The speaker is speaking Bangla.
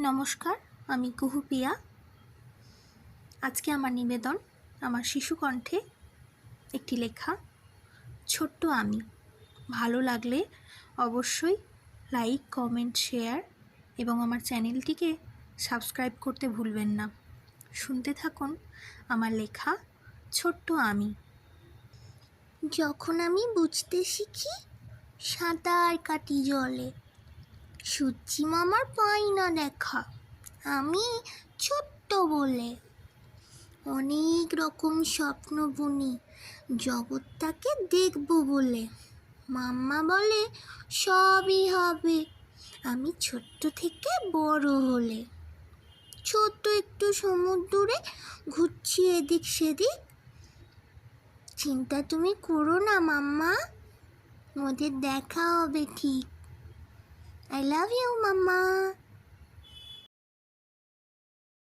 নমস্কার, আমি কুহু পিয়া। আজকে আমার নিবেদন, আমার শিশু কণ্ঠে একটি লেখা, ছোট্ট আমি। ভালো লাগলে অবশ্যই লাইক, কমেন্ট, শেয়ার এবং আমার চ্যানেলটিকে সাবস্ক্রাইব করতে ভুলবেন না। শুনতে থাকুন আমার লেখা, ছোট্ট আমি। যখন আমি বুঝতে শিখি সাঁতার কাটি জলে সূর্যি মামার পাই না দেখা, আমি ছোট্ট বলে। অনেক রকম স্বপ্ন বুনি জগৎটাকে দেখব বলে। মাম্মা বলে, সবই হবে, আমি ছোট্ট থেকে বড় হলে। ছোট্ট একটু সমুদ্রে ঘুরছি এদিক সেদিক। চিন্তা তুমি করো না মাম্মা, ওদের দেখা হবে ঠিক। I love you, Mama.